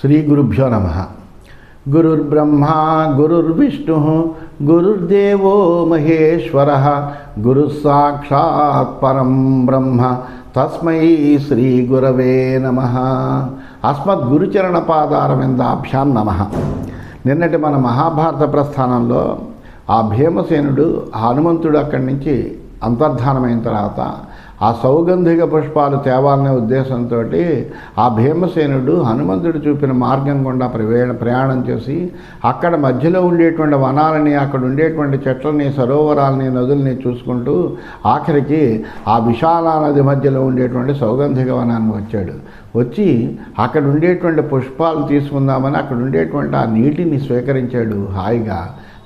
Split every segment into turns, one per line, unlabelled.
శ్రీ గురుభ్యో నమ. గురుర్బ్రహ్మ గురుర్విష్ణు గురుర్దేవో మహేశ్వర. గురు సాక్షాత్ పరం బ్రహ్మ తస్మై శ్రీ గురవే నమ అస్మద్గురుచరణ పాదారవిందాభ్యాం నమ. నిన్నటి మన మహాభారత ప్రస్థానంలో ఆ భీమసేనుడు హనుమంతుడు అక్కడి నుంచి అంతర్ధానమైన తర్వాత ఆ సౌగంధిక పుష్పాలు తేవాలనే ఉద్దేశంతో ఆ భీమసేనుడు హనుమంతుడు చూపిన మార్గం గుండా ప్రవే ప్రయాణం చేసి అక్కడ మధ్యలో ఉండేటువంటి వనాలని అక్కడ ఉండేటువంటి చెట్లని సరోవరాలని నదుల్ని చూసుకుంటూ ఆఖరికి ఆ విశాల నది మధ్యలో ఉండేటువంటి సౌగంధిక వనాన్ని వచ్చాడు. వచ్చి అక్కడ ఉండేటువంటి పుష్పాలు తీసుకుందామని అక్కడ ఉండేటువంటి ఆ నీటిని స్వీకరించాడు హాయిగా.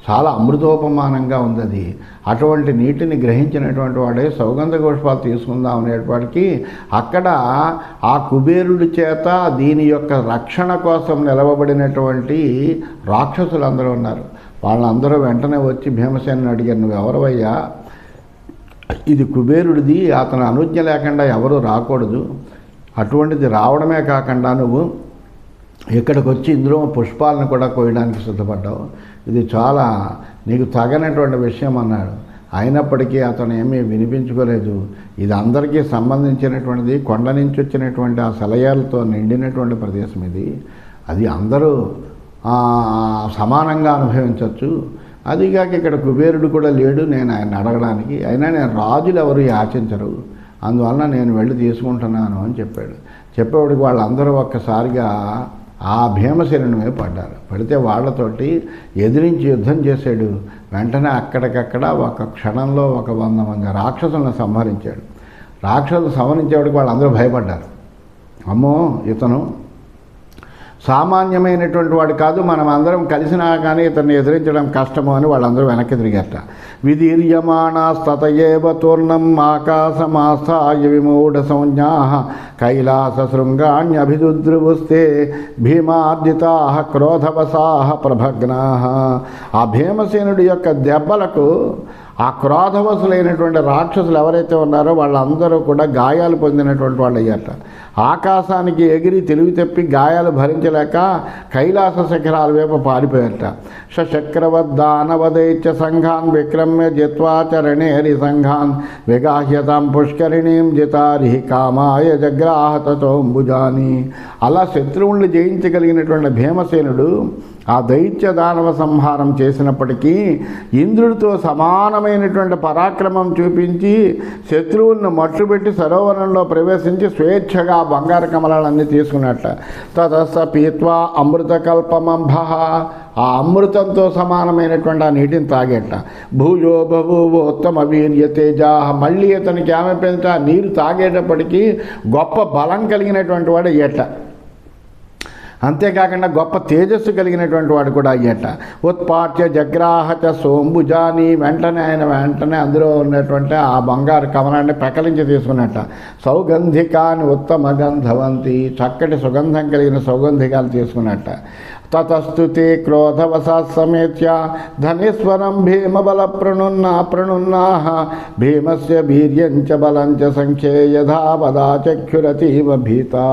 చాలా అమృతోపమానంగా ఉంది అది. అటువంటి నీటిని గ్రహించినటువంటి వాడే సౌగంధ పుష్పాలు తీసుకుందాం అనేటివాడికి అక్కడ ఆ కుబేరుడి చేత దీని యొక్క రక్షణ కోసం నిలవబడినటువంటి రాక్షసులు అందరూ ఉన్నారు. వాళ్ళందరూ వెంటనే వచ్చి భీమసేనని అడిగారు నువ్వు ఎవరవయ్యా ఇది కుబేరుడిది అతను అనుజ్ఞ లేకుండా ఎవరు రాకూడదు. అటువంటిది రావడమే కాకుండా నువ్వు ఇక్కడికి వచ్చి ఇందులో పుష్పాలను కూడా కోయడానికి సిద్ధపడ్డావు. ఇది చాలా నీకు తగనటువంటి విషయం అన్నాడు. అయినప్పటికీ అతను ఏమీ వినిపించుకోలేదు. ఇది అందరికీ సంబంధించినటువంటిది కొండ నుంచి వచ్చినటువంటి ఆ సెలయాలతో నిండినటువంటి ప్రదేశం ఇది. అది అందరూ సమానంగా అనుభవించవచ్చు అదిగాక ఇక్కడ కుబేరుడు కూడా లేడు నేను ఆయన అడగడానికి. అయినా నేను రాజులు ఎవరు యాచించరు. అందువలన నేను వెళ్ళి తీసుకుంటున్నాను అని చెప్పాడు. చెప్పేవాడికి వాళ్ళందరూ ఒక్కసారిగా ఆ భీమసేనుని మీద పడ్డారు. పడితే వాళ్ళతోటి ఎదిరించి యుద్ధం చేశాడు. వెంటనే అక్కడికక్కడ ఒక క్షణంలో ఒక వంద మంది రాక్షసులను సంహరించాడు. రాక్షసులు సంహరించేవాడికి వాళ్ళందరూ భయపడ్డారు. అమ్మో ఇతను సామాన్యమైనటువంటి వాడు కాదు మనం అందరం కలిసినా కానీ ఇతన్ని ఎదిరించడం కష్టము అని వాళ్ళందరూ వెనక్కి తిరిగారట విదీర్యమాణస్తతయేవ తూర్ణం ఆకాశమాస్థాయ విమూఢ సంజ్ఞా కైలాస శృంగాణ్యభిదుద్రువుస్తే భీమార్జితా క్రోధవసా ప్రభగ్నా. ఆ భీమసేనుడి యొక్క దెబ్బలకు ఆ క్రోధవసులైనటువంటి రాక్షసులు ఎవరైతే ఉన్నారో వాళ్ళందరూ కూడా గాయాలు పొందినటువంటి వాళ్ళు అయ్యారట ఆకాశానికి ఎగిరి తెలివి తెప్పి గాయాలు భరించలేక కైలాస శిఖరాల వైపు పారిపోయారట. సచక్రవద్దానవదైత్య సంఘాన్ విక్రమ్య జిత్వాచరణే హరి సంఘాన్ విగాహ్యతాం పుష్కరిణీం జితారిహి కామాయ జగ్రాహతోంబుజాని అలా శత్రువుల్ని జయించగలిగినటువంటి భీమసేనుడు ఆ దైత్య దానవ సంహారం చేసినప్పటికీ ఇంద్రుడితో సమానమైనటువంటి పరాక్రమం చూపించి శత్రువులను మట్టుబెట్టి సరోవరంలో ప్రవేశించి స్వేచ్ఛగా బంగారు కమలాలన్నీ తీసుకున్నట్ట. తతస పీత్వా అమృత కల్పమంభ ఆ అమృతంతో సమానమైనటువంటి ఆ నీటిని తాగేట. భూయో బభూవోత్తమ వీర్య తేజ. మళ్ళీ అతనికి ఆమె ఆ నీరు తాగేటప్పటికీ గొప్ప బలం కలిగినటువంటి వాడు ఎట్ట అంతేకాకుండా గొప్ప తేజస్సు కలిగినటువంటి వాడు కూడా అయ్యట. ఉత్పాట్య జగ్రాహచ సోంబుజాని వెంటనే ఆయన వెంటనే అందులో ఉన్నటువంటి ఆ బంగారు కమలాన్ని ప్రకలించి తీసుకున్నట్ట. సౌగంధికాని ఉత్తమ గంధవంతి చక్కటి సుగంధం కలిగిన సౌగంధికాలు తీసుకున్నట్ట. తతస్తుతి తే ధనేశ్వరం భీమబల ప్రణున్నా ప్రణున్నా. భీమస్య వీర్యంచ బలంచ సంఖ్యే యథా చక్షురతీవ భీతా.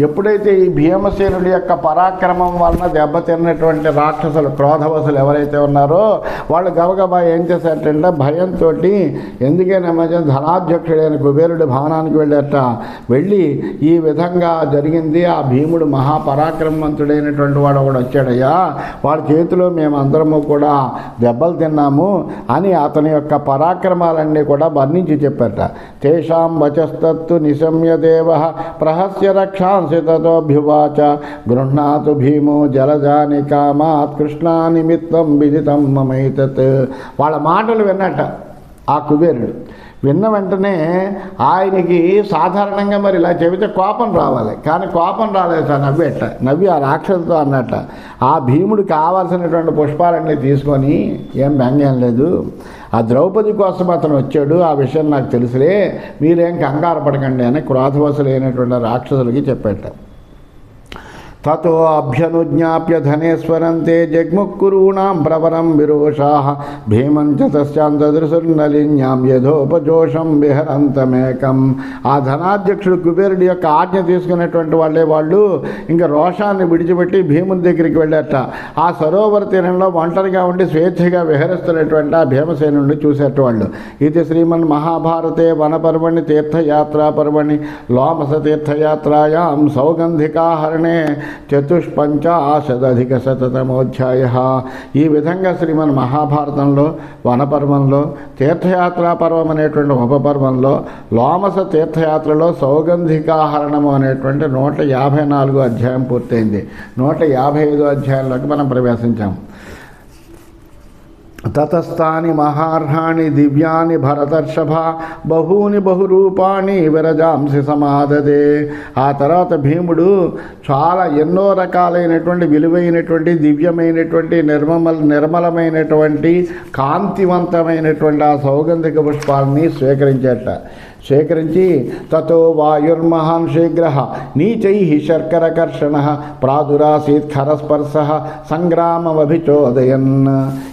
ఎప్పుడైతే ఈ భీమసేనుడి యొక్క పరాక్రమం వలన దెబ్బతిన్నటువంటి రాక్షసులు క్రోధవసులు ఎవరైతే ఉన్నారో వాళ్ళు గబగబా ఏం చేశారంటే భయంతో ఎందుకైనా మధ్య ధనాధ్యక్షుడైన కుబేరుడి భవనానికి వెళ్ళారట. వెళ్ళి ఈ విధంగా జరిగింది. ఆ భీముడు మహాపరాక్రమవంతుడైనటువంటి వాడు ఒకడు వచ్చాడయ్యా వాడి చేతిలో మేమందరము కూడా దెబ్బలు తిన్నాము అని అతని యొక్క పరాక్రమాలన్నీ కూడా వర్ణించి చెప్పారట. తేషాం వచస్తత్తు నిశమ్యదేవ ప్రహస్య రక్షాంసి తతోభ్యువాచ గృహ్ణాతు భీమో జలజాని కామాత్ కృష్ణా నిమిత్తం విదితం మమైతత్. వాళ్ళ మాటలు విన్నట ఆ కుబేరుడు. విన్న వెంటనే ఆయనకి సాధారణంగా మరి ఇలా చెబితే కోపం రావాలి. కానీ కోపం రాలేదు సార్ నవ్వేట. నవ్వి ఆ రాక్షసుతో అన్నట్ట. ఆ భీముడు కావాల్సినటువంటి పుష్పాలన్నీ తీసుకొని ఏం వ్యంగ్యం లేదు. ఆ ద్రౌపది కోసం అతను వచ్చాడు. ఆ విషయం నాకు తెలుసులే. మీరేం కంగారు పడకండి అని క్రోధవసులైనటువంటి రాక్షసులకి చెప్పేట. తతో అభ్యనుజ్ఞాప్య ధనేశ్వరంతే జగ్ముక్కురూణాం ప్రవరం విరోషా. భీమం చ యథోపజోషం విహరంతమేకం. ఆ ధనాధ్యక్షుడు కుబేరుడి యొక్క ఆజ్ఞ తీసుకున్నటువంటి వాళ్ళే వాళ్ళు. ఇంకా రోషాన్ని విడిచిపెట్టి భీముని దగ్గరికి వెళ్ళారట. ఆ సరోవర తీరంలో ఒంటరిగా ఉండి స్వేచ్ఛగా విహరిస్తున్నటువంటి ఆ భీమసేనుడిని చూసేట వాళ్ళు. ఇది శ్రీమన్ మహాభారతే వనపర్వణి తీర్థయాత్రా పర్వణి లోమస తీర్థయాత్రాయాం సౌగంధికాహరణే చతుష్పంచాశదధిక శతమోధ్యాయ ఈ విధంగా శ్రీమన్ మహాభారతంలో వనపర్వంలో తీర్థయాత్రా పర్వం అనేటువంటి ఉపపర్వంలో లోమస తీర్థయాత్రలో సౌగంధికాహరణము అనేటువంటి నూట యాభై నాలుగు అధ్యాయం పూర్తయింది. నూట యాభై ఐదు అధ్యాయంలోకి మనం ప్రవేశించాం. తతస్థాని మహార్హాణి దివ్యాని భరతర్షభ బహూని బహురూపాణి విరజాంసి సమాదదే ఆ తర్వాత భీముడు చాలా ఎన్నో రకాలైనటువంటి విలువైనటువంటి దివ్యమైనటువంటి నిర్మల నిర్మలమైనటువంటి కాంతివంతమైనటువంటి ఆ సౌగంధిక పుష్పాలని స్వీకరించేట. స్వీకరించి తతో వాయుర్మహాన్ శీఘ్ర నీచై శర్కరకర్షణ ప్రాదురాసీత్ ఖరస్పర్శ సంగ్రామమభిచోదయన్.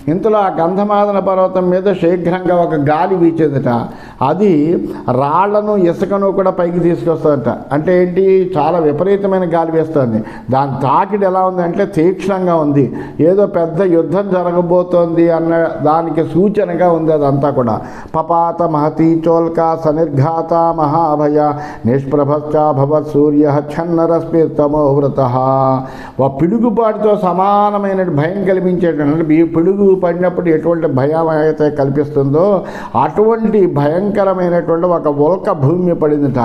ఇంతలో ఆ గంధమాదన పర్వతం మీద శీఘ్రంగా ఒక గాలి వీచేదట. అది రాళ్ళను ఇసుకను కూడా పైకి తీసుకొస్తుందట. అంటే ఏంటి? చాలా విపరీతమైన గాలి వేస్తుంది. దాని తాకిడి ఎలా ఉంది అంటే తీక్షణంగా ఉంది. ఏదో పెద్ద యుద్ధం జరగబోతోంది అన్న దానికి సూచనగా ఉంది అదంతా కూడా. పపాత మహతీ చోల్క సనిర్ఘాత మహాభయ నిష్ప్రభశ్చ భవత్ సూర్య ఛన్నరస్మితమో తమోవ్రత ఒక పిడుగుపాటితో సమానమైన భయం కల్పించేటువంటి ఈ పిడుగు పడినప్పుడు ఎటువంటి భయం అయితే కల్పిస్తుందో అటువంటి భయంకరమైనటువంటి ఒక ఉల్క భూమి పడిందిట.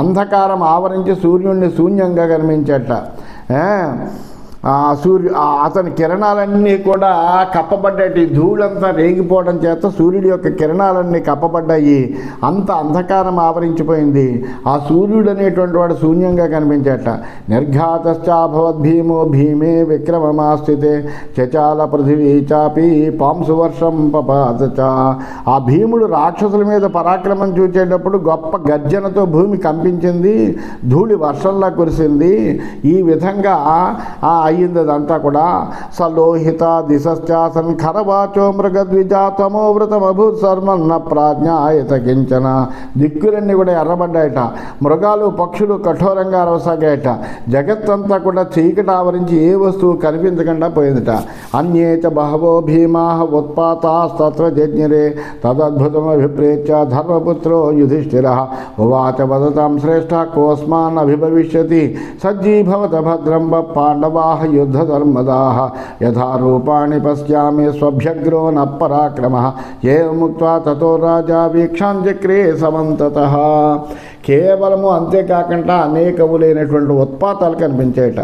అంధకారం ఆవరించి సూర్యుడిని శూన్యంగా కనిపించేట. సూర్యు అతని కిరణాలన్నీ కూడా కప్పబడ్డాయి. ధూళంతా రేగిపోవడం చేత సూర్యుడి యొక్క కిరణాలన్నీ కప్పబడ్డాయి. అంత అంధకారం ఆవరించిపోయింది. ఆ సూర్యుడు అనేటువంటి వాడు శూన్యంగా కనిపించేట. నిర్ఘాతశ్చాభవద్ భీమో భీమే విక్రమమాస్థితే. చచాల పృథివీ చాపి పాంసు వర్షం పపాత చ. ఆ భీముడు రాక్షసుల మీద పరాక్రమం చూచేటప్పుడు గొప్ప గర్జనతో భూమి కంపించింది. ధూళి వర్షంలా కురిసింది. ఈ విధంగా ఆ అయ్యింది అదంతా కూడా సలోహిత దిశాసన్ ఖరవాచో మృగద్విజాతమో వృతమభూత్ సర్మన్న ప్రాజ్ఞాయత కించన. దిక్కులన్నీ కూడా ఎర్రబడ్డాయట. మృగాలు పక్షులు కఠోరంగా అరవసాగాయట. జగత్తంతా కూడా చీకటి ఆవరించి ఏ వస్తువు కనిపించకుండా పోయిందిట. అన్యేచ బహవో భీమా ఉత్పాతాస్తత్ర జజ్ఞరే తదద్భుతమభిప్రేత్య ధర్మపుత్రో యుధిష్ఠిర. ఉవాచ వదతాం శ్రేష్ఠ కోస్మాన్ అభిభవిష్యతి సజ్జీభవత భద్రం వ పాండవాः యుద్ధధర్మదాः యథా పశ్యామి స్వభ్యగ్రో న పరాక్రమः తతో రాజా వీక్షాంజక్రే సమంతత. కేవలము అంతేకాకుండా అనేకములైనటువంటి ఉత్పాతాలు కనిపించేట.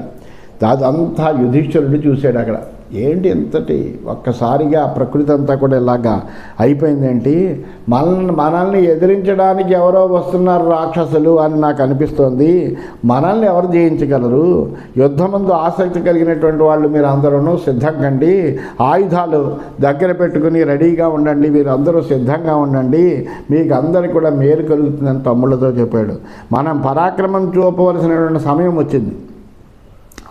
అదంతా యుధిష్ఠిరుడు చూశాడు అక్కడ. ఏంటి ఎంతటి ఒక్కసారిగా ప్రకృతి అంతా కూడా ఇలాగా అయిపోయిందేంటి మనల్ని మనల్ని ఎదిరించడానికి ఎవరో వస్తున్నారు రాక్షసులు అని నాకు అనిపిస్తోంది. మనల్ని ఎవరు జయించగలరు? యుద్ధమందు ఆసక్తి కలిగినటువంటి వాళ్ళు మీరు అందరూ సిద్ధంగండి ఆయుధాలు దగ్గర పెట్టుకుని రెడీగా ఉండండి. మీరు అందరూ సిద్ధంగా ఉండండి. మీకు అందరికీ కూడా మేలు కలుగుతుందని తమ్ముళ్ళతో చెప్పాడు. మనం పరాక్రమం చూపవలసినటువంటి సమయం వచ్చింది.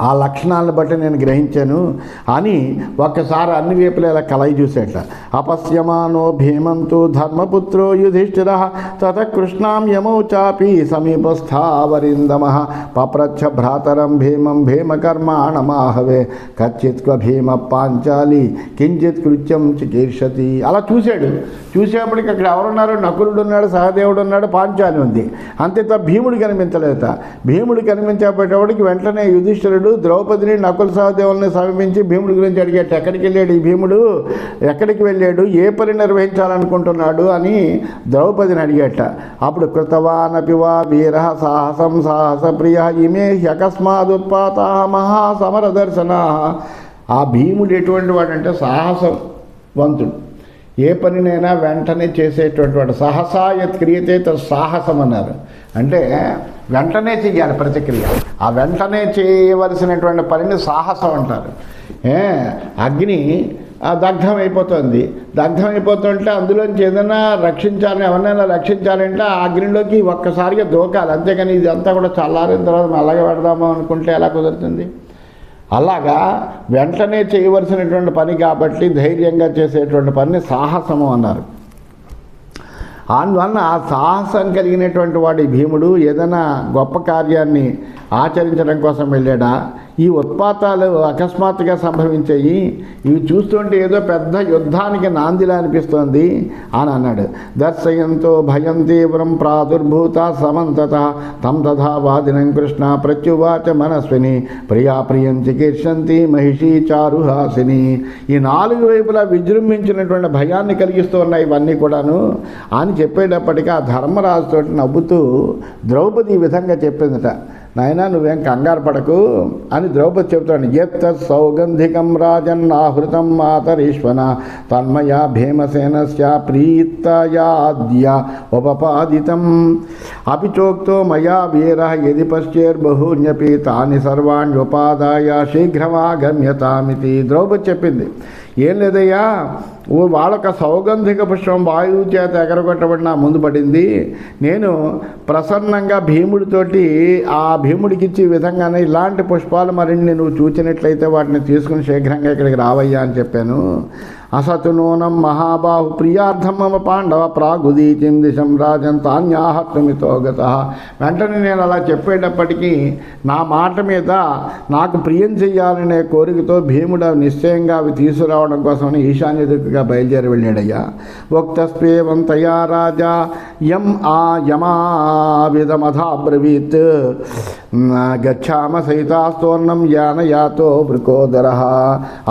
ఆ లక్షణాలను బట్టి నేను గ్రహించాను. అని ఒక్కసారి అన్ని వైపులా ఇలా కలయి చూసేట. అపశ్యమానో భీమంతు ధర్మపుత్రో యుధిష్ఠిర తత కృష్ణాం యమౌ చాపి సమీపస్థావరిందమ పప్రచ్ఛ భ్రాతరం భీమం భీమకర్మాణమాహవే కచ్చిత్ భీమ పాంచాలి కించిత్ కృత్యం చికీర్షతి. అలా చూశాడు. చూసేప్పటికి అక్కడ ఎవరున్నారు? నకులుడు ఉన్నాడు సహదేవుడు ఉన్నాడు పాంచాలి ఉంది. అంతే భీముడు కనిపించలేట భీముడు కనిపించేపటప్పటికి వెంటనే యుధిష్ఠిరుడు ద్రౌపదిని నకుల సహదేవుల్ని సమీపించి భీముడి గురించి అడిగాడు ఎక్కడికి వెళ్ళాడు ఈ భీముడు? ఎక్కడికి వెళ్ళాడు? ఏ పని నిర్వహించాలనుకుంటున్నాడు? అని ద్రౌపదిని అడిగట. అప్పుడు కృతవానపి వా వీర సాహసం సాహస ప్రియ ఇమే హ్యకస్మాదుత్పాత మహాసమరదర్శన. ఆ భీముడు ఎటువంటి వాడంటే సాహసవంతుడు. ఏ పనినైనా వెంటనే చేసేటువంటి వాడు. సహసా యత్ క్రియతే సాహసం అన్నారు అంటే వెంటనే చెయ్యాలి ప్రతిక్రియ. ఆ వెంటనే చేయవలసినటువంటి పనిని సాహసం అంటారు. అగ్ని దగ్ధమైపోతుంది. దగ్ధం దగ్ధం అయిపోతుంటే అందులోంచి ఏదైనా రక్షించాలని ఎవరినైనా రక్షించాలంటే ఆ అగ్నిలోకి ఒక్కసారిగా దూకాలి. అంతేగాని ఇదంతా కూడా చల్లారిన తర్వాత అలాగే పెడదాము అనుకుంటే ఎలా కుదురుతుంది? అలాగా వెంటనే చేయవలసినటువంటి పని కాబట్టి ధైర్యంగా చేసేటువంటి పని సాహసము అన్నారు. అందువలన ఆ సాహసం కలిగినటువంటి వాడి భీముడు ఏదైనా గొప్ప కార్యాన్ని ఆచరించడం కోసం వెళ్ళాడా? ఈ ఉత్పాతాలు అకస్మాత్తుగా సంభవించాయి. ఇవి చూస్తుంటే ఏదో పెద్ద యుద్ధానికి నాందిలా అనిపిస్తోంది అని అన్నాడు. దర్శయంతో భయం తీవ్రం ప్రాదుర్భూత సమంతత. తం తథా వాదినం కృష్ణ ప్రత్యువాచ మనస్విని. ప్రియా ప్రియం చికీర్షంతి మహిషి చారుహాసిని. ఈ నాలుగు వైపులా విజృంభించినటువంటి భయాన్ని కలిగిస్తూ ఉన్నాయి ఇవన్నీ కూడాను అని చెప్పేటప్పటికీ ఆ ధర్మరాజుతో నవ్వుతూ ద్రౌపది ఈ విధంగా చెప్పిందట. నాయన నువ్వేం కంగారు పడకు అని ద్రౌపది చెబుతాడు ఎత్త సౌగంధికం రాజన్ ఆహృతం మాతరీశ్వన తన్మయ భీమసేనస్య ప్రీతయాద్య ఉపపాదితం. అపిచోక్తో మయా వీర యది పశ్చేర్బహూన్యపి తాని సర్వాణ్యుపాదాయ శీఘ్రమాగమ్యతామితి ద్రౌపది చెప్పింది. ఏం లేదయ్యా? వాళ్ళొక సౌగంధిక పుష్పం వాయువు చేత ఎగరగొట్టబడిన ముందు పడింది. నేను ప్రసన్నంగా భీముడితోటి ఆ భీముడికి ఇచ్చే విధంగానే ఇలాంటి పుష్పాలు మరిన్ని నువ్వు చూచినట్లయితే వాటిని తీసుకుని శీఘ్రంగా ఇక్కడికి రావయ్యా అని చెప్పాను. అసతు నూనం మహాబాహు ప్రియార్థం మమ పాండవ ప్రాగుదీచిం దిశం రాజన్ తాన్యాహత్వమితో గత వెంటనే నేను అలా చెప్పేటప్పటికీ నా మాట మీద నాకు ప్రియం చెయ్యాలనే కోరికతో భీముడు నిశ్చయంగా అవి తీసుకురావడం కోసం ఈశాన్య దిక్కుగా బయలుదేరి వెళ్ళాడయ్యా। ఒక్తస్వేవంతయా రాజా యం ఆ యమావిధమథాబ్రవీత్ గచ్చామ సహితాస్తోర్ణం యానయాతో వృకోదర।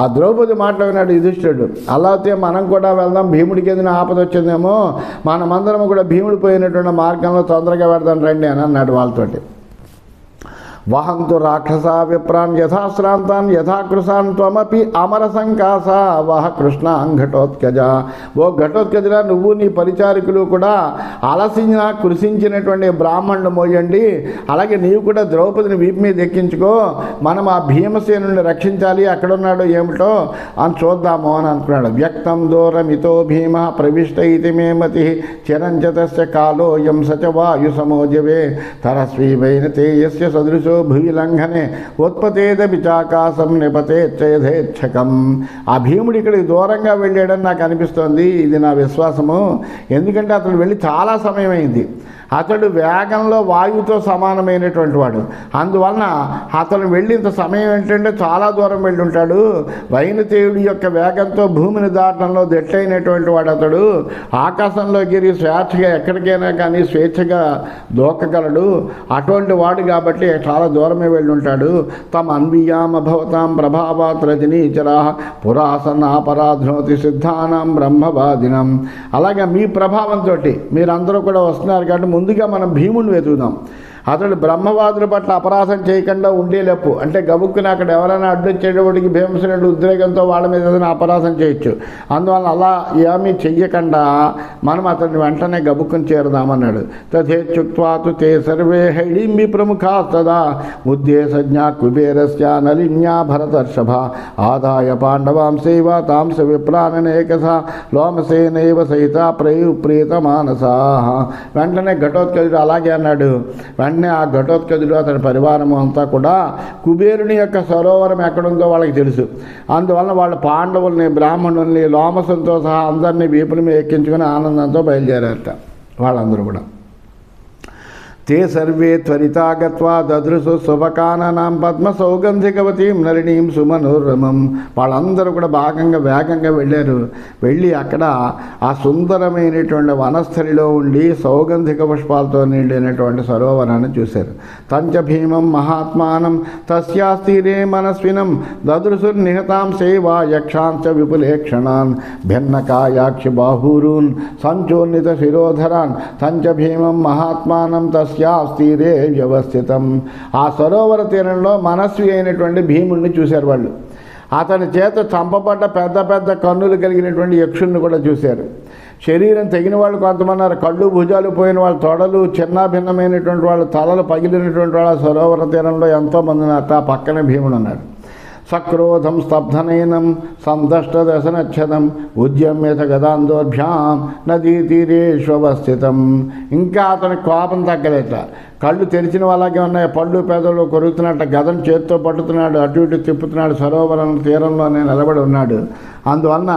ఆ ద్రౌపది మాట విన్నాడు యుధిష్ఠుడు అలా అయితే మనం కూడా వెళ్దాం. భీముడికి ఏదైనా ఆపద వచ్చిందేమో? మనమందరం కూడా భీముడు పోయినటువంటి మార్గంలో తొందరగా వెళ్దాం రండి అని అన్నాడు వాళ్ళతోటి. వహంతు రాక్షసా విప్రాన్ యథాశ్రాంతాన్ యథాకృశాన్ త్వమపి అమర సంకాస వహ కృష్ణ ఘటోత్కజ. ఓ ఘటోత్కజరా నువ్వు నీ పరిచారికులు కూడా అలసిన కృషించినటువంటి బ్రాహ్మణుడు మోయండి. అలాగే నీవు కూడా ద్రౌపదిని వీపు మీద ఎక్కించుకో. మనం ఆ భీమసేనుని రక్షించాలి. ఎక్కడున్నాడో ఏమిటో అని చూద్దాము అని అనుకున్నాడు వ్యక్తం దూరం ఇతో భీమ ప్రవిష్ట ఇది మే మతి. చిరంచతస్య కాలోయం సచ వాయు సమోజవే. తరస్వీమైన తేయస్య సదృశో భువి లంఘనే ఉత్పతేద పిచాకాశం నిపతేచ్ఛేచ్ఛకం ఆ భీముడు ఇక్కడికి దూరంగా వెళ్ళాడని నాకు అనిపిస్తోంది. ఇది నా విశ్వాసము. ఎందుకంటే అతను వెళ్ళి చాలా సమయం అయింది అతడు వేగంలో వాయువుతో సమానమైనటువంటి వాడు. అందువలన అతను వెళ్ళింత సమయం ఏంటంటే చాలా దూరం వెళ్ళి ఉంటాడు వైనతేయుడి యొక్క వేగంతో భూమిని దాటంలో దెట్టైనటువంటి వాడు అతడు. ఆకాశంలో గిరి స్వేచ్ఛగా ఎక్కడికైనా కానీ స్వేచ్ఛగా దూకగలడు. అటువంటి వాడు కాబట్టి చాలా దూరమే వెళ్ళి ఉంటాడు తమ అన్వియామ భవతాం ప్రభావాత్ రజనీచరా పురాసన్నాపరాధనోతి సిద్ధానం బ్రహ్మవాదినం. అలాగే మీ ప్రభావంతో మీరందరూ కూడా వస్తున్నారు కాబట్టి ముందుగా మనం భీముని వెతుకుదాం అతడు బ్రహ్మవాదుల పట్ల అపరాధం చేయకుండా ఉండేలేపు అంటే గబుక్కుని అక్కడ ఎవరైనా అడ్డొచ్చేటప్పటికి భీమసేనుడు ఉద్రేకంతో వాళ్ళ మీద ఏదైనా అపరాధం చేయొచ్చు. అందువల్ల అలా ఏమీ చెయ్యకుండా మనం అతన్ని వెంటనే గబుక్కుని చేరదామన్నాడు. తథేచ్చుక్వాతు తే సర్వే హైడింబి ప్రముఖా తదా ఉద్దేశజ్ఞా కుబేరస్య నలిన్యా భరతర్షభ. ఆదాయ పాండవాంశైవ తాంస విప్రాణనేకస లోమసేనైవ సహిత ప్రయు ప్రీత మానసా వెంటనే ఘటోత్కజుడు అలాగే అన్నాడు. వెంటనే ఆ ఘటోత్కదుడు అతని పరివారము అంతా కూడా కుబేరుని యొక్క సరోవరం ఎక్కడుందో వాళ్ళకి తెలుసు. అందువలన వాళ్ళ పాండవుల్ని బ్రాహ్మణుల్ని లోమసంతో సహా అందరినీ వీపుల మీద ఎక్కించుకుని ఆనందంతో బయలుదేరారట వాళ్ళందరూ కూడా. తే సర్వే త్వరితా గత్వా దదృశు శుభకాననాం పద్మ సౌగంధికవతీం నలినీం సుమనోరమం వాళ్ళందరూ కూడా భాగంగా వేగంగా వెళ్ళారు. వెళ్ళి అక్కడ ఆ సుందరమైనటువంటి వనస్థలిలో ఉండి సౌగంధిక పుష్పాలతో నిండినటువంటి సరోవరాన్ని చూశారు. తంచ భీమం మహాత్మానం తస్యాస్తీరే మనస్వినం దదృశు నిహతాం సేవా యక్షాంశ విపులేక్షణాన్ భిన్నకాయాక్షి బాహూరూన్ సంచోన్నిత శిరోధరాన్ తంచ భీమం మహాత్మానం తస్యాస్తీరే వ్యవస్థితం ఆ సరోవర తీరంలో మనస్వి అయినటువంటి భీముడిని చూశారు వాళ్ళు. అతని చేత చంపబడ్డ పెద్ద పెద్ద కన్నులు కలిగినటువంటి యక్షుల్ని కూడా చూశారు. శరీరం తెగిన వాళ్ళు కొంతమన్నారు కళ్ళు భుజాలు పోయిన వాళ్ళ తొడలు చిన్నాభిన్నమైనటువంటి వాళ్ళు వాళ్ళ తలలు పగిలినటువంటి వాళ్ళ సరోవర తీరంలో ఎంతోమంది ఉన్నారు. ఆ పక్కనే భీముడు అన్నాడు సక్రోధం స్తబ్ధనైనం సందష్టదశనచ్చదం ఉద్యమ్యత గదాందోర్భ్యాం నదీతీరేష్వస్థితం ఇంకా అతని కోపం తగ్గలేట కళ్ళు తెరిచిన వాళ్ళకి ఉన్నాయి. పళ్ళు పేదలు కొరుగుతున్నట్టు గదను చేత్తో పట్టుతున్నాడు అటు ఇటు తిప్పుతున్నాడు సరోవరం తీరంలోనే నిలబడి ఉన్నాడు. అందువలన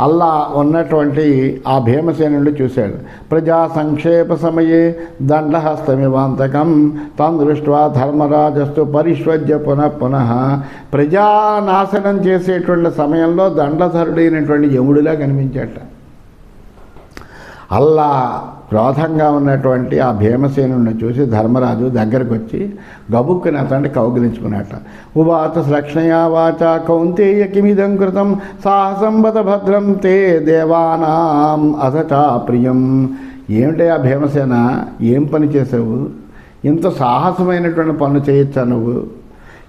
అల్లా ఉన్నటువంటి ఆ భీమసేనుడు చూశాడు. ప్రజా సంక్షేప సమయే దండహస్తమివాంతకం. తం దృష్ట్వా ధర్మరాజస్తు పరిష్వజ్య పునః పునః. ప్రజానాశనం చేసేటువంటి సమయంలో దండధరుడైనటువంటి యముడిలా కనిపించాట అల్లా క్రోధంగా ఉన్నటువంటి ఆ భీమసేనుని చూసి ధర్మరాజు దగ్గరకు వచ్చి గబుక్కుని అతన్ని కౌగిలించుకున్నట్ట ఉవాత శ్లక్షణయా వాచ కౌంతేయ కిమిదం కృతం సాహసంబత భద్రం తే దేవానాం అథచా ప్రియం. ఏమిటే ఆ భీమసేన? ఏం పని చేసావు ఇంత సాహసమైనటువంటి పనులు చేయొచ్చా నువ్వు?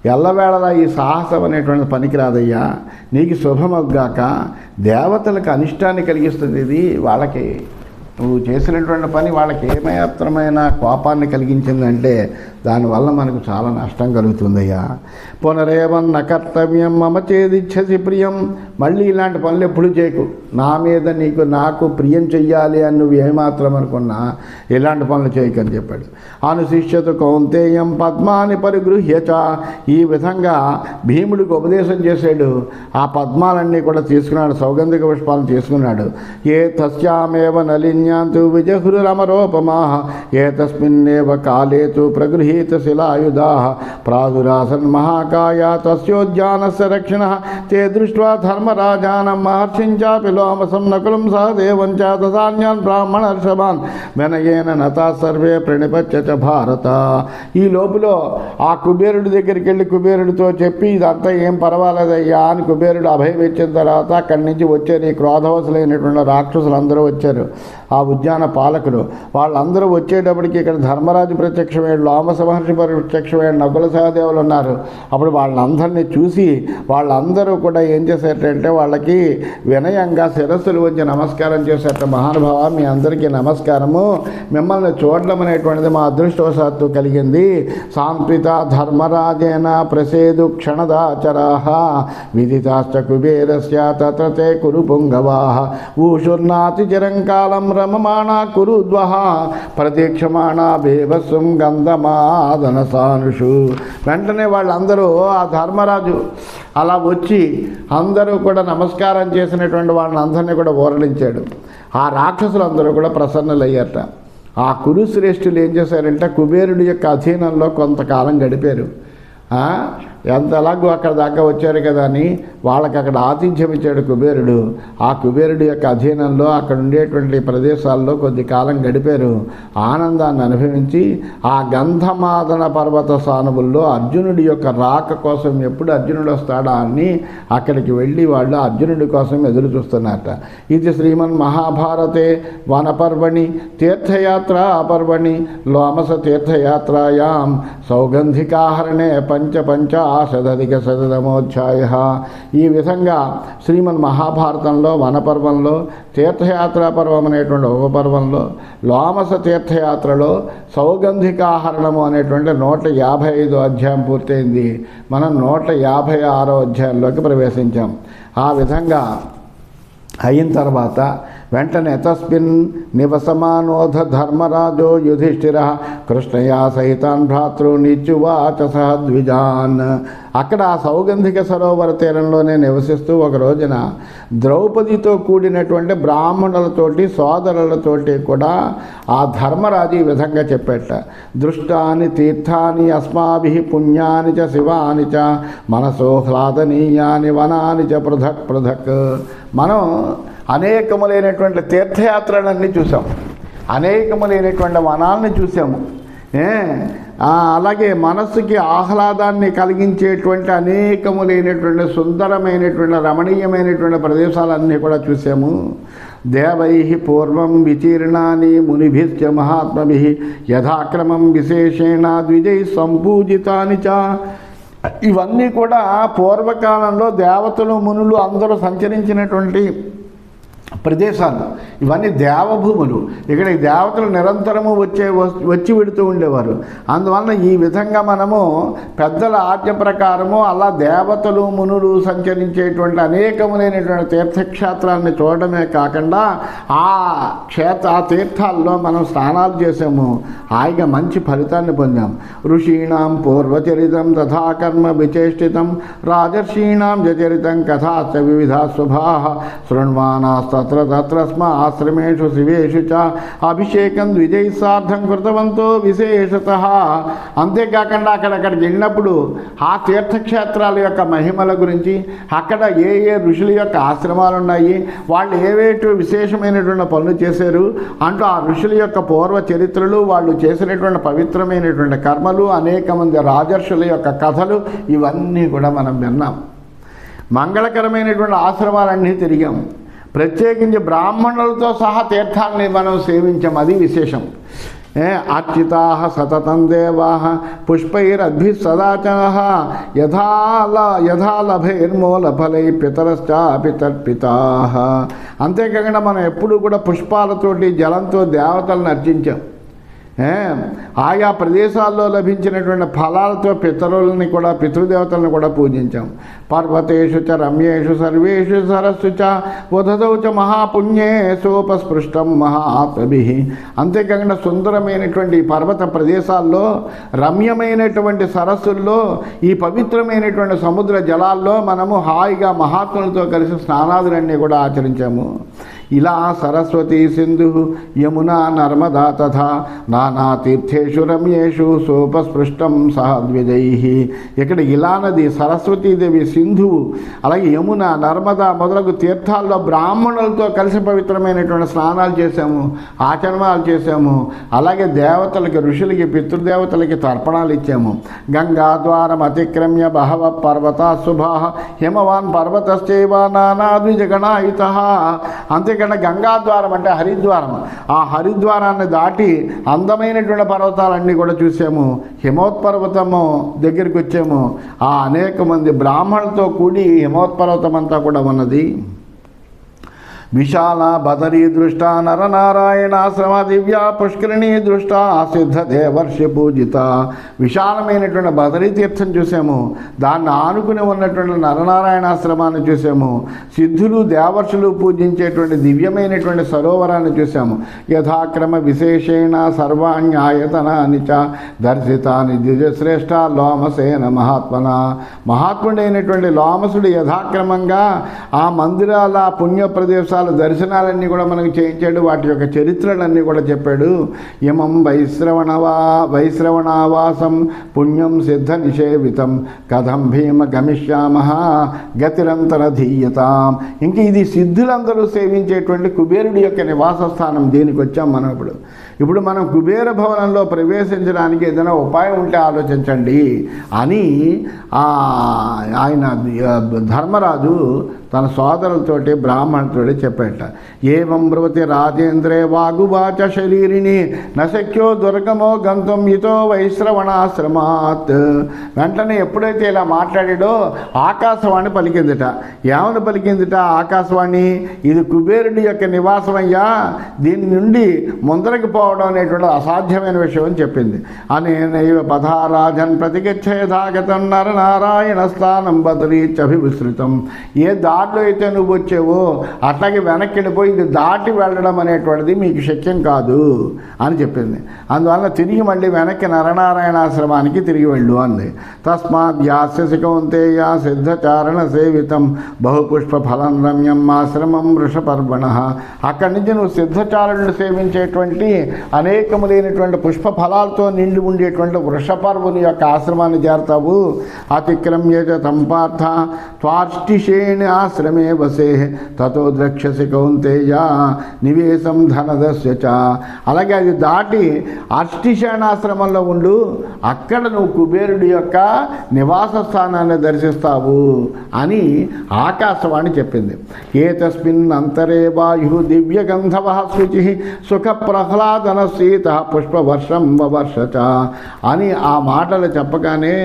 ఎల్లవేళలా ఈ సాహసం అనేటువంటి పనికి రాదయ్యా నీకు శుభమగ్గాక దేవతలకు అనిష్టాన్ని కలిగిస్తుంది ఇది వాళ్ళకి. నువ్వు చేసినటువంటి పని వాళ్ళకి ఏమాత్రమైన కోపాన్ని కలిగించిందంటే దానివల్ల మనకు చాలా నష్టం కలుగుతుందయ్యా. పునరేవన్న కర్తవ్యం మమ చేదిచ్చసి ప్రియం. మళ్ళీ ఇలాంటి పనులు ఎప్పుడు చేయకు. నా మీద నీకు నాకు ప్రియం చెయ్యాలి అని నువ్వు ఏమాత్రం అనుకున్నా ఇలాంటి పనులు చేయకని చెప్పాడు. అనుశిష్యత కౌంతేయం పద్మాని పరిగృహ్యచ ఈ విధంగా భీముడికి ఉపదేశం చేశాడు. ఆ పద్మాలన్నీ కూడా తీసుకున్నాడు సౌగంధిక పుష్పాలను తీసుకున్నాడు ఏ తస్యామేవ నలిన్య విజహృరమరోపమాహ ఏ తస్మిన్నేవ కాలే తు ప్రగృహీత ప్రాదురాసన్ మహాకాయ తస్యోద్యానస్య రక్షిణ తే దృష్ట్వా ధర్మరాజానం మహర్షించాపి లోమసం నకులం సహదేవం చ తదాన్యాన్ బ్రాహ్మణర్షభాన్ వెనయేన నతా సర్వే ప్రణిపత్య భారత ఈ లోపల ఆ కుబేరుడి దగ్గరికి వెళ్ళి కుబేరుడితో చెప్పి ఇదంతా ఏం పర్వాలేదయ్యా అని కుబేరుడు అభయం ఇచ్చిన తర్వాత అక్కడి నుంచి వచ్చారు ఈ క్రోధవసులైనటువంటి రాక్షసులు అందరూ వచ్చారు. ఆ ఉద్యాన పాలకులు. వాళ్ళందరూ వచ్చేటప్పటికి ఇక్కడ ధర్మరాజు ప్రత్యక్షమయ్యాడు లోమస మహర్షి ప్రత్యక్షమయ్యాడు నకుల సహదేవులు ఉన్నారు. అప్పుడు వాళ్ళందరినీ చూసి వాళ్ళందరూ కూడా ఏం చేశారంటే వాళ్ళకి వినయంగా శిరస్సులు వచ్చి నమస్కారం చేశారట. మహానుభావ మీ అందరికీ నమస్కారము. మిమ్మల్ని చూడడం అనేటువంటిది మా అదృష్టవశాత్తు కలిగింది. సాంప్రిత ధర్మరాజేన ప్రసేదు క్షణదాచరాహ విదితాశ్చ కుబేరస్య తత్ర తే కురు పుంగవాహ ఊషుర్నాతి చిరంకాలం రమమాణ కురు ద్వహ ప్రతీక్షమాణ బేభస్వం గంధమాదన సానుషు వెంటనే వాళ్ళందరూ ఆ ధర్మరాజు అలా వచ్చి అందరూ కూడా నమస్కారం చేసినటువంటి వాళ్ళని అందరినీ కూడా ఊరలించాడు ఆ రాక్షసులందరూ కూడా ప్రసన్నులయ్యారట. ఆ కురుశ్రేష్ఠులు ఏం చేశారంటే కుబేరుడి యొక్క అధీనంలో కొంతకాలం గడిపారు. ఎంత ఎలాగో అక్కడ దాకా వచ్చారు కదా అని వాళ్ళకి అక్కడ ఆతిథ్యం ఇచ్చాడు కుబేరుడు. ఆ కుబేరుడి యొక్క అధీనంలో అక్కడ ఉండేటువంటి ప్రదేశాల్లో కొద్ది కాలం గడిపారు. ఆనందాన్ని అనుభవించి ఆ గంధమాదన పర్వత సానువుల్లో అర్జునుడి యొక్క రాక కోసం ఎప్పుడు అర్జునుడు వస్తాడా అని అక్కడికి వెళ్ళి వాళ్ళు అర్జునుడి కోసం ఎదురు చూస్తున్నారట. ఇది శ్రీమన్ మహాభారతే వనపర్వణి తీర్థయాత్ర పర్వణి లోమస తీర్థయాత్రాయాం సౌగంధికాహరణే పంచ శతధిక శతమోధ్యాయ ఈ విధంగా శ్రీమన్ మహాభారతంలో వనపర్వంలో తీర్థయాత్రా పర్వం అనేటువంటి ఒక పర్వంలో లోమస తీర్థయాత్రలో సౌగంధికాహరణము అనేటువంటి నూట యాభై ఐదు అధ్యాయం పూర్తయింది మనం నూట యాభై ఆరో అధ్యాయంలోకి ప్రవేశించాం ఆ విధంగా అయిన తర్వాత వెంటనే తస్మిన్ నివసమానోధ ధర్మరాజో యుధిష్ఠిర కృష్ణయా సహితాన్ భ్రాతృనిత్యువాచ సహద్విజాన్ అక్కడ ఆ సౌగంధిక సరోవర తీరంలోనే నివసిస్తూ ఒక రోజున ద్రౌపదితో కూడినటువంటి బ్రాహ్మణులతోటి సోదరులతోటి కూడా ఆ ధర్మరాజు ఈ విధంగా చెప్పేట. దృష్టాని తీర్థాని అస్మాభి పుణ్యాని చ శివాని చ మనసో హ్లాదనీయాని వనాని చ పృథక్ పృథక్. మనం అనేకములైనటువంటి తీర్థయాత్రలన్నీ చూసాం. అనేకములైనటువంటి వనాలని చూసాము. ఏ అలాగే మనస్సుకి ఆహ్లాదాన్ని కలిగించేటువంటి అనేకములైనటువంటి సుందరమైనటువంటి రమణీయమైనటువంటి ప్రదేశాలన్నీ కూడా చూసాము. దేవై పూర్వం విచీర్ణాని మునిభిశ్చ మహాత్మభి యథాక్రమం విశేషేణ ద్విజై సంపూజితాని చ. ఇవన్నీ కూడా పూర్వకాలంలో దేవతలు మునులు అందరూ సంచరించినటువంటి ప్రదేశాలు. ఇవన్నీ దేవభూములు. ఇక్కడ ఈ దేవతలు నిరంతరము వచ్చే వచ్చి వెడుతూ ఉండేవారు. అందువలన ఈ విధంగా మనము పెద్దల ఆజ్ఞ ప్రకారము అలా దేవతలు మునులు సంచరించేటువంటి అనేకములైనటువంటి తీర్థక్షేత్రాన్ని చూడడమే కాకుండా ఆ క్షేత్ర ఆ తీర్థాల్లో మనం స్నానాలు చేసాము. హాయిగా మంచి ఫలితాన్ని పొందాం. ఋషీణాం పూర్వచరితం తథా కర్మ విచేష్టితం రాజర్షీణాం జచరితం కథాచ వివిధ శుభా శృణ్వానాస్త తత్ర తత్రస్మ ఆశ్రమేషు శివేషు చ అభిషేకం ద్విజయసార్థం కృతవంతో విశేషత అంతేకాకుండా అక్కడక్కడికి వెళ్ళినప్పుడు ఆ తీర్థక్షేత్రాల యొక్క మహిమల గురించి అక్కడ ఏ ఏ ఋషుల యొక్క ఆశ్రమాలు ఉన్నాయి వాళ్ళు ఏవేటి విశేషమైనటువంటి పనులు చేశారు అంటూ ఆ ఋషుల యొక్క పూర్వ చరిత్రలు వాళ్ళు చేసినటువంటి పవిత్రమైనటువంటి కర్మలు అనేక మంది రాజర్షుల యొక్క కథలు ఇవన్నీ కూడా మనం విన్నాం. మంగళకరమైనటువంటి ఆశ్రమాలన్నీ తిరిగాం. ప్రత్యేకించి బ్రాహ్మణులతో సహా తీర్థాలని మనం సేవించాం అది విశేషం. ఏ అర్చితా సతతం దేవా పుష్పైరద్భి సదాచన యథాల యథాలభైర్మూల ఫలై పితరశ్చాపి తర్పితా. అంతేకాకుండా మనం ఎప్పుడు కూడా పుష్పాలతోటి జలంతో దేవతలను అర్చించాం. ఆయా ప్రదేశాల్లో లభించినటువంటి ఫలాలతో పితరులని కూడా పితృదేవతలను కూడా పూజించాం. పర్వతేషు చ రమ్యేషు సర్వేషు సరస్సు చ ఉదదౌ చ మహాపుణ్యే సోపస్పృష్టం మహాత్మభి అంతేకాకుండా సుందరమైనటువంటి పర్వత ప్రదేశాల్లో రమ్యమైనటువంటి సరస్సుల్లో ఈ పవిత్రమైనటువంటి సముద్ర జలాల్లో మనము హాయిగా మహాత్ములతో కలిసి స్నానాదులన్నీ కూడా ఆచరించాము. ఇలా సరస్వతి సింధు యమునా నర్మదా తథా నానా తీర్థేషు రమ్యేషు సోపస్పృష్టం సహద్విజై ఇక్కడ ఇలా నది సరస్వతీదేవి సింధువు అలాగే యమున నర్మదా మొదలగు తీర్థాల్లో బ్రాహ్మణులతో కలిసి పవిత్రమైనటువంటి స్నానాలు చేశాము ఆచరణాలు చేశాము అలాగే దేవతలకి ఋషులకి పితృదేవతలకి తర్పణాలు ఇచ్చాము. గంగా ద్వారం అతిక్రమ్య బహవ పర్వత శుభా హిమవాన్ పర్వతశ్చైవ నానా ద్విజగణాయుత. ఎందుకంటే గంగాద్వారం అంటే హరిద్వారం. ఆ హరిద్వారాన్ని దాటి అందమైనటువంటి పర్వతాలన్నీ కూడా చూసాము. హిమోత్పర్వతము దగ్గరికి వచ్చాము. ఆ అనేక మంది బ్రాహ్మణులతో కూడి హిమోత్పర్వతం అంతా కూడా ఉన్నది. విశాల బదరీ దృష్ట నరనారాయణాశ్రమ దివ్య పుష్కరిణి దృష్ట సిద్ధ దేవర్షి పూజిత. విశాలమైనటువంటి బదరీ తీర్థం చూసాము. దాన్ని ఆనుకుని ఉన్నటువంటి నరనారాయణాశ్రమాన్ని చూసాము. సిద్ధులు దేవర్షులు పూజించేటువంటి దివ్యమైనటువంటి సరోవరాన్ని చూసాము. యథాక్రమ విశేషేణ సర్వాణ్యాయతనాని చ దర్శితాని ద్విజశ్రేష్ఠ లోమసేన మహాత్మన. మహాత్ముడైనటువంటి లోమసుడు యథాక్రమంగా ఆ మందిరాల పుణ్య ప్రదేశాలు దర్శనాలన్నీ కూడా మనకు చేయించాడు. వాటి యొక్క చరిత్రలన్నీ కూడా చెప్పాడు. యమం వైశ్రవణవా వైశ్రవణావాసం పుణ్యం సిద్ధ నిషేవితం. కథం భీమ గమిష్యామ గతిరంతర ధీయతాం. ఇంక ఇది సిద్ధులందరూ సేవించేటువంటి కుబేరుడి యొక్క నివాస స్థానం దీనికి వచ్చాం మనం ఇప్పుడు. ఇప్పుడు మనం కుబేర భవనంలో ప్రవేశించడానికి ఏదైనా ఉపాయం ఉంటే ఆలోచించండి. అని ఆయన ధర్మరాజు తన సోదరులతోటి బ్రాహ్మణులతోటి చెప్పేట. ఏవం బ్రవతి రాజేంద్రే వాగువాచ శరీరిని నశక్యో దుర్గమో గంతం ఇతో వైశ్రవణాశ్రమాత్. వెంటనే ఎప్పుడైతే ఇలా మాట్లాడాడో ఆకాశవాణి పలికిందిట. ఏమని పలికిందిట ఆకాశవాణి? ఇది కుబేరుడి యొక్క నివాసమయ్యా. దీని నుండి ముందరకు పోవడం అనేటువంటి అసాధ్యమైన విషయం అని చెప్పింది. అనేనైవ పథారాజన్ ప్రతిగచ్చేదాగతం నరనారాయణ స్థానం బదరీత్యభివిస్తృతం ఏ దా దారిలో అయితే నువ్వు వచ్చావో అట్లాగే వెనక్కి వెళ్ళిపోయి ఇది దాటి వెళ్ళడం అనేటువంటిది మీకు శక్యం కాదు అని చెప్పింది. అందువల్ల తిరిగి మళ్ళీ వెనక్కి నరనారాయణాశ్రమానికి తిరిగి వెళ్ళు అంది. తస్మాత్ యాస్యసి సిద్ధచారణ సేవితం బహుపుష్ప ఫలం రమ్యం ఆశ్రమం వృషపర్వణ. అక్కడి నుంచి నువ్వు సిద్ధచారులను సేవించేటువంటి అనేకములైనటువంటి పుష్ప ఫలాలతో నిండి ఉండేటువంటి వృషపర్వుని యొక్క ఆశ్రమాన్ని చేరతావు. అతిక్రమ్య తంపార్థ తం ఆశ్రమే వసే తతో ద్రక్షసి కౌంతేయ నివేశం ధనదస్య చ. అలాగే అది దాటి అష్టిషేణాశ్రమంలో ఉండు అక్కడ నువ్వు కుబేరుడి యొక్క నివాస స్థానాన్ని దర్శిస్తావు అని ఆకాశవాణి చెప్పింది. ఏతస్మిన్ అంతరే వాయు దివ్యగంధవ శుచి సుఖ ప్రహ్లాదన సీత పుష్పవర్షం వవర్షచ అని ఆ మాటలు చెప్పగానే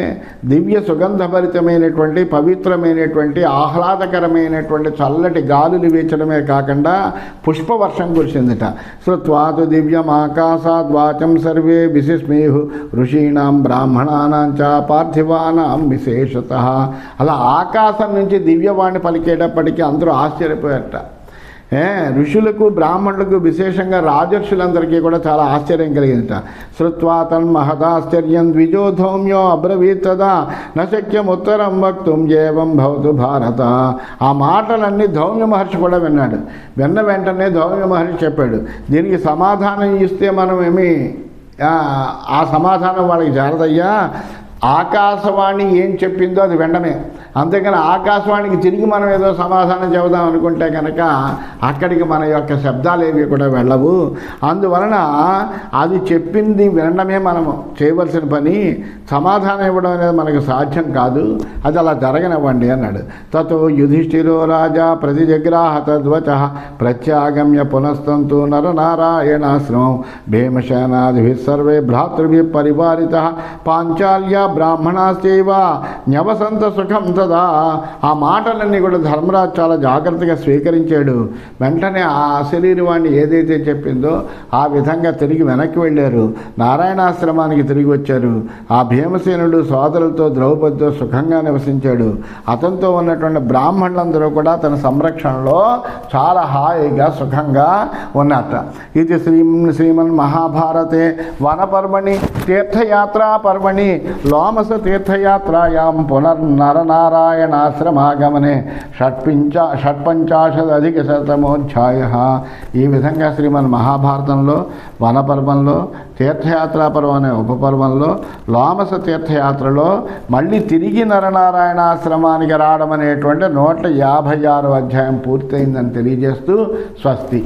దివ్య సుగంధభరితమైనటువంటి పవిత్రమైనటువంటి ఆహ్లాదకరమైన రకమైనటువంటి చల్లటి గాలులు వీచడమే కాకుండా పుష్పవర్షం కురిసిందిట. శ్రుత్వాతు దివ్యం ఆకాశాద్వాచం సర్వే విశిస్మేహు ఋషీణాం బ్రాహ్మణానాం చ పార్థివానాం విశేషత. అలా ఆకాశం నుంచి దివ్యవాణి పలికేటప్పటికీ అందరూ ఆశ్చర్యపోయారట. ఋషులకు బ్రాహ్మణులకు విశేషంగా రాజర్షులందరికీ కూడా చాలా ఆశ్చర్యం కలిగిందట. శ్రుత్వా తన్మహదాశ్చర్యం ద్విజోధౌమ్యో అబ్రవీత్ తదా నశక్యం ఉత్తరం వక్తుం ఏవం భవతు భారత. ఆ మాటలన్నీ ధౌమ్య మహర్షి కూడా విన్నాడు. విన్న వెంటనే ధౌమ్య మహర్షి చెప్పాడు దీనికి సమాధానం ఇస్తే మనం ఏమి ఆ సమాధానం వాళ్ళకి జారదయ్యా? ఆకాశవాణి ఏం చెప్పిందో అది వెంటనే అంతేకాని ఆకాశవాణికి తిరిగి మనం ఏదో సమాధానం చెబుదాం అనుకుంటే కనుక అక్కడికి మన యొక్క శబ్దాలు ఏవి కూడా వెళ్ళవు. అందువలన అది చెప్పింది వినడమే మనము. చేయవలసిన పని సమాధానం ఇవ్వడం అనేది మనకు సాధ్యం కాదు. అది అలా జరగనివ్వండి అన్నాడు. తతో యుధిష్ఠిరో రాజా ప్రతి జగ్రాహ తద్వచ ప్రత్యాగమ్య పునస్తంతు నరనారాయణాశ్రమం భీమసేనాదిభి సర్వే భ్రాతృభి పరివారిత పాంచాల్య బ్రాహ్మణాశ్చైవ న్యవసంత సుఖం తదా. ఆ మాటలన్నీ కూడా ధర్మరాజు చాలా జాగ్రత్తగా స్వీకరించాడు. వెంటనే ఆ శరీరవాణి ఏదైతే చెప్పిందో ఆ విధంగా తిరిగి వెనక్కి వెళ్ళారు. నారాయణాశ్రమానికి తిరిగి వచ్చారు. ఆ భీమసేనుడు సోదరులతో ద్రౌపదితో సుఖంగా నివసించాడు. అతనితో ఉన్నటువంటి బ్రాహ్మణులందరూ కూడా తన సంరక్షణలో చాలా హాయిగా సుఖంగా ఉన్నట. ఇది శ్రీ శ్రీమన్ మహాభారతే వనపర్వణి తీర్థయాత్రా పర్వణి లోమస తీర్థయాత్రాయాం పునర్నరనారాయణాశ్రమాగమనే షట్పించ షట్పంచాశదధిక శతమోధ్యాయ ఈ విధంగా శ్రీమన్ మహాభారతంలో వనపర్వంలో తీర్థయాత్రాపర్వం అనే ఉపపర్వంలో లోమస తీర్థయాత్రలో మళ్ళీ తిరిగి నరనారాయణాశ్రమానికి రావడం అనేటువంటి నూట యాభై ఆరు అధ్యాయం పూర్తయిందని తెలియజేస్తూ స్వస్తి.